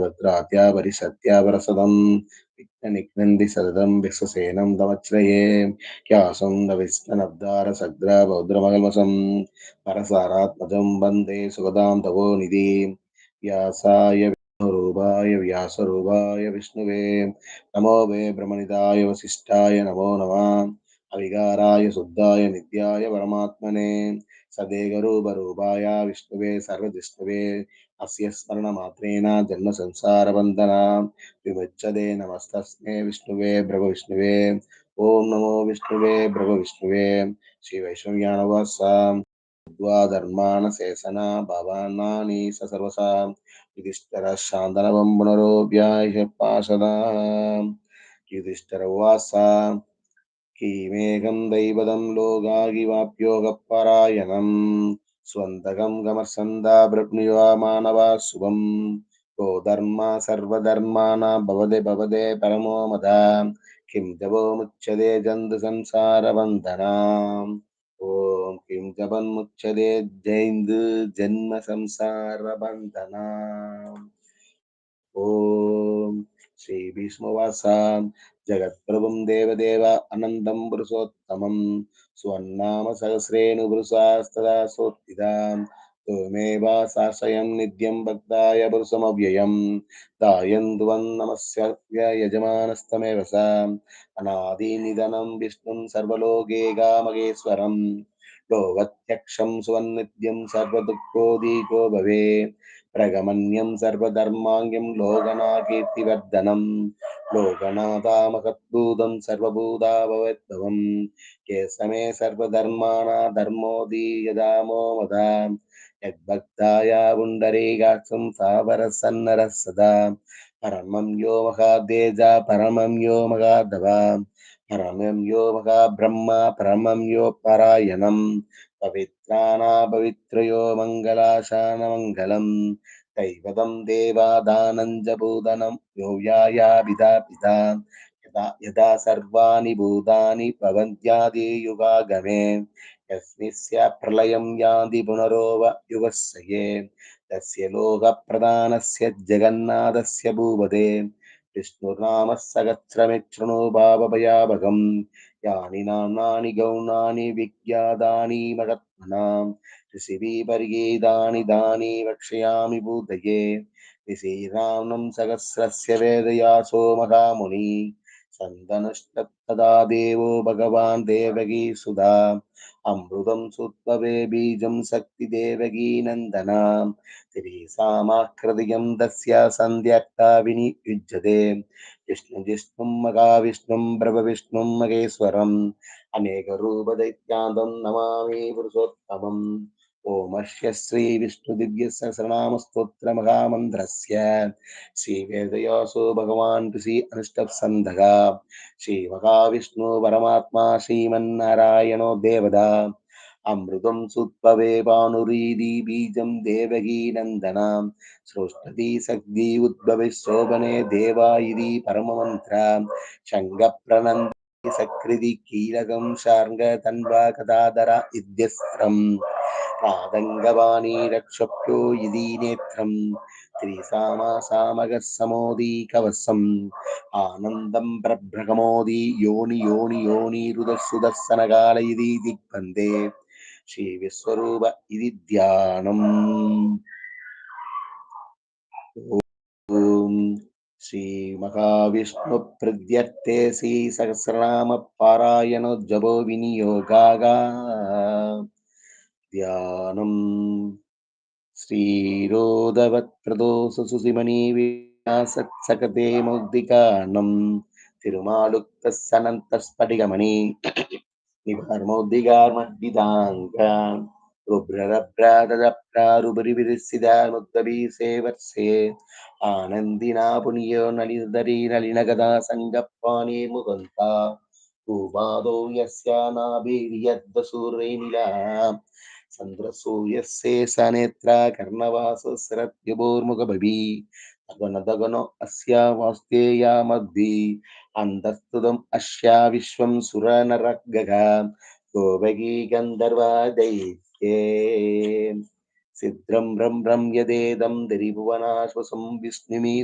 भद्रात्या परिसत्या वरसदं विघ्ननिघ्नन्ति सततं विश्वसेनं तमश्रये क्यासं नविष्णनब्दारसग्रा बौद्रमकल्मषं परसारात्मजं वन्दे सुगदां तवो निधिं व्यासाय विष्णुरूपाय व्यासरूपाय विष्णुवे नमो वे ब्रह्मनिदाय वसिष्ठाय नमो नमः అవిగారాయ శుద్ధాయ నిత్యాయ పరమాత్మనే సదేగరూపరూపాయ విష్ణువే సర్వదిష్ణువే అస్య స్మరణ మాత్రేణ జన్మ సంసార వందన విముచ్చదే నమస్తస్మే విష్ణువే భ్రభ విష్ణువే ఓం నమో విష్ణువే భ్రభ విష్ణువే శ్రీ వైష్ణవ్యానవాస ధర్మాన శేషన భవానాని సర్వస యుధిష్ఠర శాంతనవం పునరోప్యాయ పాషదా యుధిష్ఠర వాస കീമേകം ദൈവതം ലോകാഗിവാപ്യോഗപരായണം സ്വന്തകം ഗമർസന്ദാ പ്രജ്ഞുയാ മാനവാ ശുഭം കോ ധർമ്മ സർവധർമാണ ഭവതെ ഭവതെ പരമോ മത കിം ജപോ മുച്ചതേ ജന്തു സംസാരബന്ധനാ ఓం కిం జపన్ముచ్చదే జైంద్ జన్మ సంసార బంధనా శ్రీ భీష్మవాస జగత్ప్రభుం దేవదేవ అనంతం పురుషోత్తమం సువర్ణామ సహస్రేణు పురుషాస్తదా సోత్తిదాం తోమేవాసాశ్రయం నిత్యం భక్తాయ పురుషమవ్యయం. దాయంతు వన్నమస్య యజమానస్తమేవ స. అనాదినిధనం విష్ణుం సర్వలోకేగామగేశ్వరం లోవత్యక్షం సువన్నిత్యం సర్వదుఃఖోదీకో భవే. பிரகமன்யம் சர்வதர்மாங்கம் லோகநாகீர்த்திவர்தனம். லோகநாதாமகத்பூதம் சர்வபூதா பவத்பவம் கேசமே சர்வதர்மானா தர்மோதீயதாமோ மதா. யத்பக்தாயா புண்டரீகாட்சம் சாவர சன்னர சதா பரமம் யோ மகாதேஜா பரமம் யோ மகாதவா. परमं यो महाब्रह्म परमं यो परायणम् पवित्राणा पवित्रयो मङ्गलाशानमङ्गलम् दैवतं देवादानञ्जभूतनं यो यायाभिधा पिता यदा यदा सर्वाणि भूतानि भवन्त्यादियुगागमे यस्मिस्य प्रलयं यान्ति पुनरोव युगस्य ये तस्य लोकप्रधानस्य जगन्नाथस्य भूपते विष्णुर्नाम सहस्रमिच्छृणु भावभयाभगम् यानि नाम्नानि गौणानि विज्ञातानि महत्मनाम् ऋषिभिपर्येतानि दानि वक्ष्यामि भूतये ऋषीरामं सहस्रस्य वेदयासो महामुनि சந்தனஷ்டத்ததா தேவோ பகவான் தேவகி சுதா. அமிருதம் சுத்வவே பீஜம் சக்தி தேவகி நந்தனாம். திரீசாமாக்கிருதியம் தஸ்யா சந்தியாக்தா வினியுஜ்யதே விஷ்ணு விஷ்ணும் மகா விஷ்ணும் பிரப விஷ்ணும் மகேஸ்வரம். அநேக ரூப தைத்யாந்தம் நமாமி புருஷோத்தமம். ओमस्य श्रीविष्णुदिव्यसहस्रनामस्तोत्रमहामन्त्रस्य श्रीवेदयासो भगवान् ऋषि अनुष्टप्सन्दगा श्रीमहाविष्णु परमात्मा श्रीमन्नारायणो देवदा अमृतं सुत्पवे भानुरीति बीजं देवकी नन्दनां सृष्टति सग्धि उद्भवे शोभने देवा इति परममन्त्र शङ्खप्रणन्द सकृति कीलकं शार्ङ्ग तन्वा कदाधर इत्यस्त्रम् ప్రాగంగవాణీరక్షప్యో ఇది నేత్రం. త్రిసామాసామగస్సమోదీకవసం. ఆనందం బ్రభ్రగమోదీ యోని యోని యోని రుదర్సుదర్శనగాల ఇది దిగ్బందే. శ్రీ విశ్వరూప ఇది ధ్యానం. శ్రీమహావిష్ణు ప్రద్యర్థే శ్రీ సహస్రనామ పారాయణ జబో వినియోగాగా. தியானம் ஸ்ரீரோதவத்ரதோசுசிமணீவியாசத்சகதே மௌத்திகானம் திருமாலுக்தனந்தஸ்படிகமணி நிபார்மௌத்திகார்மஹிதாங்க ருப்ரரப்ராதரப்ராருபரிவிரிசிதார்முக்தபீசேவர்சே ஆனந்தினா புனியோ நலிதரீ நளினகதா சங்கப்பானே முகந்தா பூபாதோ யஸ்யா நாபீரியத்த சூர்வை நிலா चन्द्रसूर्यस्येसनेत्रा कर्णवासस्रत्युभोर्मुखभवी अगणदगनो अस्यावास्तेया मद्वी अन्तस्तुतम् अस्या विश्वं सुरनरगगा गोपगी गन्धर्वादैत्ये सिद्रं रं रं यदेदं दिरिभुवनाश्वसं विष्णुमि